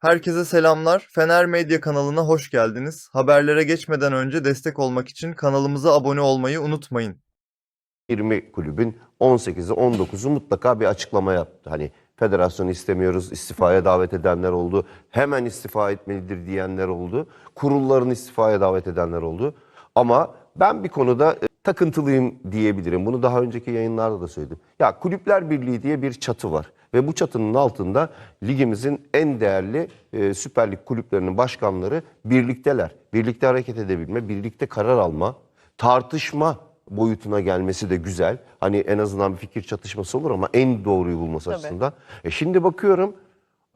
Herkese selamlar. Fener Medya kanalına hoş geldiniz. Haberlere geçmeden önce destek olmak için kanalımıza abone olmayı unutmayın. 20 kulübün 18'i 19'u mutlaka bir açıklama yaptı. Hani federasyonu istemiyoruz, istifaya davet edenler oldu. Hemen istifa etmelidir diyenler oldu. Kurulların istifaya davet edenler oldu. Ama ben bir konuda takıntılıyım diyebilirim. Bunu daha önceki yayınlarda da söyledim. Ya Kulüpler Birliği diye bir çatı var. Ve bu çatının altında ligimizin en değerli e, Süper Lig kulüplerinin başkanları birlikteler. Birlikte hareket edebilme, birlikte karar alma, tartışma boyutuna gelmesi de güzel. Hani en azından bir fikir çatışması olur ama en doğruyu bulması Tabii. açısından. E şimdi bakıyorum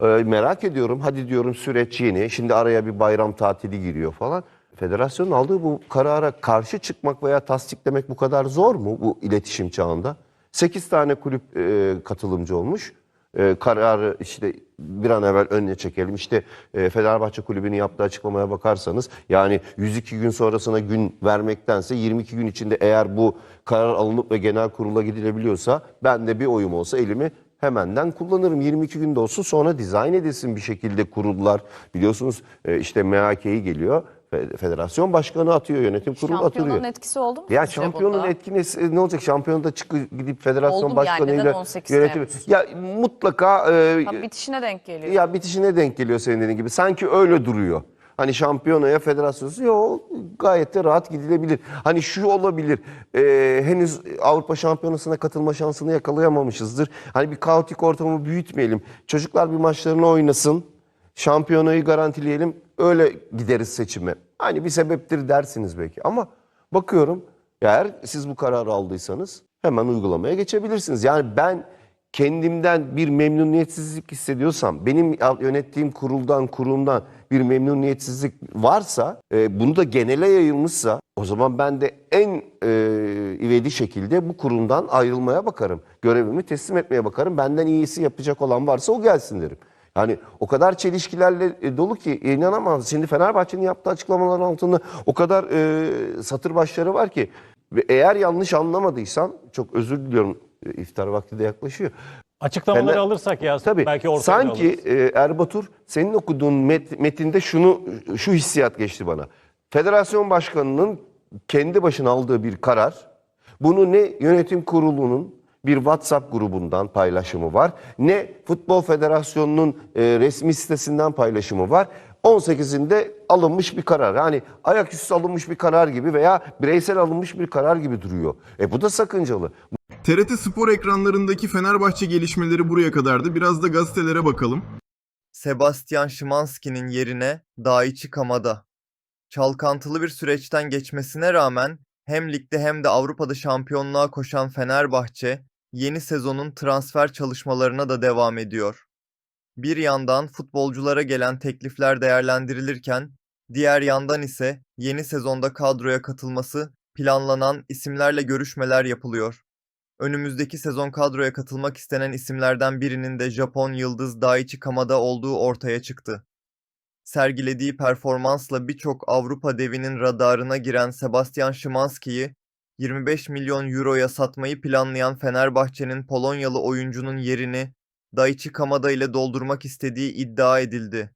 e, merak ediyorum. Hadi diyorum süreç yeni. Şimdi araya bir bayram tatili giriyor falan. Federasyonun aldığı bu karara karşı çıkmak veya tasdiklemek bu kadar zor mu bu iletişim çağında? 8 tane kulüp e, katılımcı olmuş. E, kararı işte bir an evvel önüne çekelim. İşte e, Fenerbahçe Kulübü'nün yaptığı açıklamaya bakarsanız yani 102 gün sonrasına gün vermektense 22 gün içinde eğer bu karar alınıp ve genel kurula gidilebiliyorsa ben de bir oyum olsa elimi hemenden kullanırım. 22 günde olsun sonra dizayn edilsin bir şekilde kurullar. Biliyorsunuz e, işte MHK'yi geliyor. Fe- Federasyon başkanı atıyor, yönetim kurulu Şampiyonun atıyor. etkisi oldu mu? Ya şampiyonun bunda? etkisi ne olacak? Şampiyonda çıkıp gidip federasyon yani? başkanıyla Neden 18 yönetim. Temmuz? Ya mutlaka e, bitişine denk geliyor. ya bitişine denk geliyor senin dediğin gibi. Sanki öyle duruyor. Hani şampiyonaya federasyonu yok gayet de rahat gidilebilir. Hani şu olabilir e, henüz Avrupa Şampiyonası'na katılma şansını yakalayamamışızdır. Hani bir kaotik ortamı büyütmeyelim. Çocuklar bir maçlarını oynasın. Şampiyonayı garantileyelim. Öyle gideriz seçime. Hani bir sebeptir dersiniz belki ama bakıyorum eğer siz bu kararı aldıysanız hemen uygulamaya geçebilirsiniz. Yani ben kendimden bir memnuniyetsizlik hissediyorsam, benim yönettiğim kuruldan, kurumdan bir memnuniyetsizlik varsa, e, bunu da genele yayılmışsa o zaman ben de en e, ivedi şekilde bu kurumdan ayrılmaya bakarım. Görevimi teslim etmeye bakarım. Benden iyisi yapacak olan varsa o gelsin derim. Yani o kadar çelişkilerle e, dolu ki inanamaz. Şimdi Fenerbahçe'nin yaptığı açıklamaların altında o kadar e, satır başları var ki. Ve eğer yanlış anlamadıysam çok özür diliyorum e, iftar vakti de yaklaşıyor. Açıklamaları Fener- alırsak ya Tabii belki ortaya sanki e, Erbatur senin okuduğun met- metinde şunu şu hissiyat geçti bana. Federasyon başkanının kendi başına aldığı bir karar. Bunu ne yönetim kurulunun bir WhatsApp grubundan paylaşımı var. Ne Futbol Federasyonu'nun e, resmi sitesinden paylaşımı var. 18'inde alınmış bir karar. Yani ayaküstü alınmış bir karar gibi veya bireysel alınmış bir karar gibi duruyor. E bu da sakıncalı. TRT Spor ekranlarındaki Fenerbahçe gelişmeleri buraya kadardı. Biraz da gazetelere bakalım. Sebastian Szymanski'nin yerine Daichi Kamada. Çalkantılı bir süreçten geçmesine rağmen hem ligde hem de Avrupa'da şampiyonluğa koşan Fenerbahçe yeni sezonun transfer çalışmalarına da devam ediyor. Bir yandan futbolculara gelen teklifler değerlendirilirken diğer yandan ise yeni sezonda kadroya katılması planlanan isimlerle görüşmeler yapılıyor. Önümüzdeki sezon kadroya katılmak istenen isimlerden birinin de Japon yıldız Daichi Kamada olduğu ortaya çıktı. Sergilediği performansla birçok Avrupa devinin radarına giren Sebastian Szymanski'yi 25 milyon euroya satmayı planlayan Fenerbahçe'nin Polonyalı oyuncunun yerini Daichi Kamada ile doldurmak istediği iddia edildi.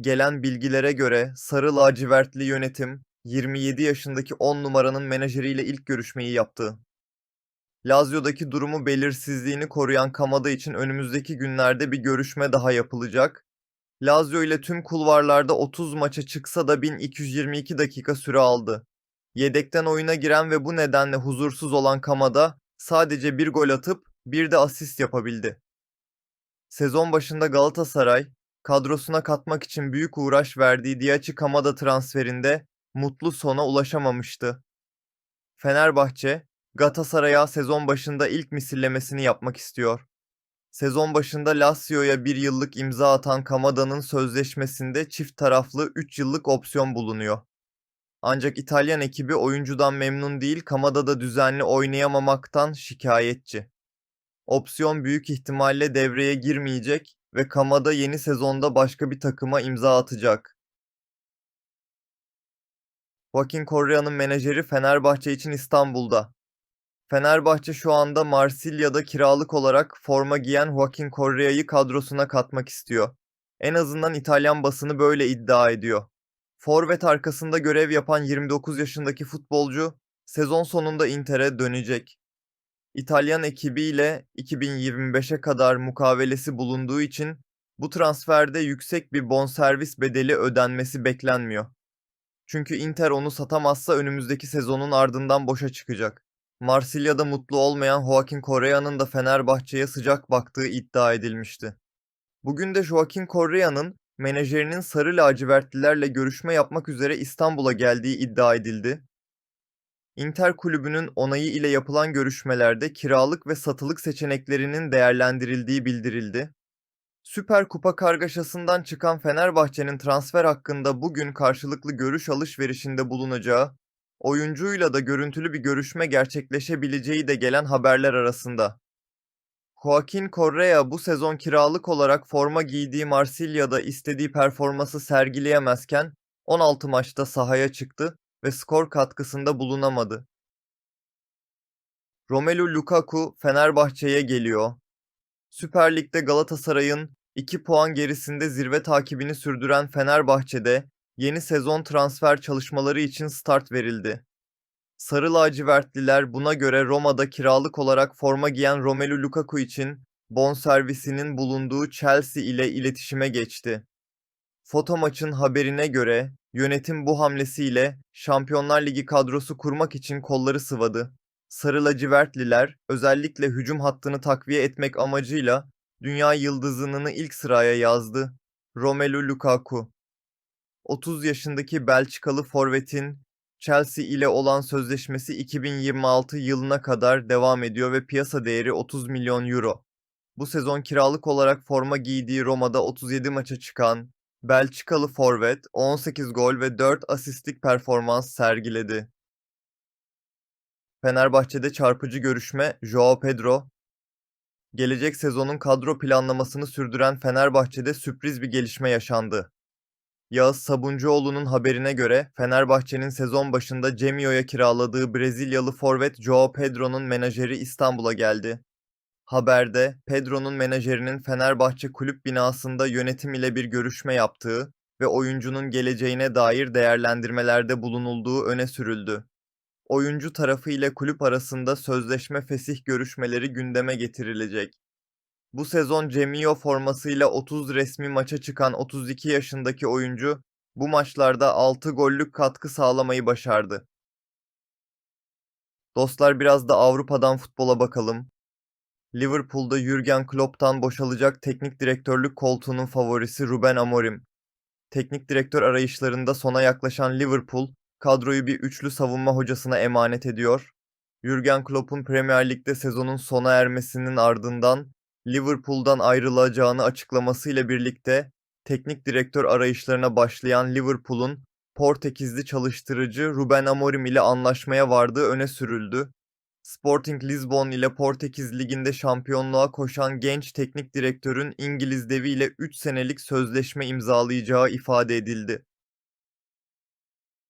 Gelen bilgilere göre sarı lacivertli yönetim 27 yaşındaki 10 numaranın menajeriyle ilk görüşmeyi yaptı. Lazio'daki durumu belirsizliğini koruyan Kamada için önümüzdeki günlerde bir görüşme daha yapılacak. Lazio ile tüm kulvarlarda 30 maça çıksa da 1222 dakika süre aldı. Yedekten oyuna giren ve bu nedenle huzursuz olan Kamada sadece bir gol atıp bir de asist yapabildi. Sezon başında Galatasaray, kadrosuna katmak için büyük uğraş verdiği Diachi Kamada transferinde mutlu sona ulaşamamıştı. Fenerbahçe, Galatasaray'a sezon başında ilk misillemesini yapmak istiyor. Sezon başında Lazio'ya bir yıllık imza atan Kamada'nın sözleşmesinde çift taraflı 3 yıllık opsiyon bulunuyor. Ancak İtalyan ekibi oyuncudan memnun değil, Kamada'da düzenli oynayamamaktan şikayetçi. Opsiyon büyük ihtimalle devreye girmeyecek ve Kamada yeni sezonda başka bir takıma imza atacak. Joaquin Correa'nın menajeri Fenerbahçe için İstanbul'da. Fenerbahçe şu anda Marsilya'da kiralık olarak forma giyen Joaquin Correa'yı kadrosuna katmak istiyor. En azından İtalyan basını böyle iddia ediyor. Forvet arkasında görev yapan 29 yaşındaki futbolcu sezon sonunda Inter'e dönecek. İtalyan ekibiyle 2025'e kadar mukavelesi bulunduğu için bu transferde yüksek bir bonservis bedeli ödenmesi beklenmiyor. Çünkü Inter onu satamazsa önümüzdeki sezonun ardından boşa çıkacak. Marsilya'da mutlu olmayan Joaquin Correa'nın da Fenerbahçe'ye sıcak baktığı iddia edilmişti. Bugün de Joaquin Correa'nın menajerinin sarı lacivertlilerle görüşme yapmak üzere İstanbul'a geldiği iddia edildi. Inter kulübünün onayı ile yapılan görüşmelerde kiralık ve satılık seçeneklerinin değerlendirildiği bildirildi. Süper Kupa kargaşasından çıkan Fenerbahçe'nin transfer hakkında bugün karşılıklı görüş alışverişinde bulunacağı, oyuncuyla da görüntülü bir görüşme gerçekleşebileceği de gelen haberler arasında. Joaquin Correa bu sezon kiralık olarak forma giydiği Marsilya'da istediği performansı sergileyemezken 16 maçta sahaya çıktı ve skor katkısında bulunamadı. Romelu Lukaku Fenerbahçe'ye geliyor. Süper Lig'de Galatasaray'ın 2 puan gerisinde zirve takibini sürdüren Fenerbahçe'de yeni sezon transfer çalışmaları için start verildi. Sarı lacivertliler buna göre Roma'da kiralık olarak forma giyen Romelu Lukaku için bonservisinin bulunduğu Chelsea ile iletişime geçti. Foto maçın haberine göre yönetim bu hamlesiyle Şampiyonlar Ligi kadrosu kurmak için kolları sıvadı. Sarı lacivertliler özellikle hücum hattını takviye etmek amacıyla dünya yıldızını ilk sıraya yazdı. Romelu Lukaku. 30 yaşındaki Belçikalı forvetin Chelsea ile olan sözleşmesi 2026 yılına kadar devam ediyor ve piyasa değeri 30 milyon euro. Bu sezon kiralık olarak forma giydiği Roma'da 37 maça çıkan Belçikalı forvet 18 gol ve 4 asistlik performans sergiledi. Fenerbahçe'de çarpıcı görüşme Joao Pedro. Gelecek sezonun kadro planlamasını sürdüren Fenerbahçe'de sürpriz bir gelişme yaşandı. Yağız Sabuncuoğlu'nun haberine göre Fenerbahçe'nin sezon başında Cemio'ya kiraladığı Brezilyalı forvet Joao Pedro'nun menajeri İstanbul'a geldi. Haberde Pedro'nun menajerinin Fenerbahçe kulüp binasında yönetim ile bir görüşme yaptığı ve oyuncunun geleceğine dair değerlendirmelerde bulunulduğu öne sürüldü. Oyuncu tarafı ile kulüp arasında sözleşme fesih görüşmeleri gündeme getirilecek. Bu sezon Cemio formasıyla 30 resmi maça çıkan 32 yaşındaki oyuncu bu maçlarda 6 gollük katkı sağlamayı başardı. Dostlar biraz da Avrupa'dan futbola bakalım. Liverpool'da Jürgen Klopp'tan boşalacak teknik direktörlük koltuğunun favorisi Ruben Amorim. Teknik direktör arayışlarında sona yaklaşan Liverpool, kadroyu bir üçlü savunma hocasına emanet ediyor. Jürgen Klopp'un Premier Lig'de sezonun sona ermesinin ardından Liverpool'dan ayrılacağını açıklamasıyla birlikte teknik direktör arayışlarına başlayan Liverpool'un Portekizli çalıştırıcı Ruben Amorim ile anlaşmaya vardığı öne sürüldü. Sporting Lisbon ile Portekiz Ligi'nde şampiyonluğa koşan genç teknik direktörün İngiliz deviyle 3 senelik sözleşme imzalayacağı ifade edildi.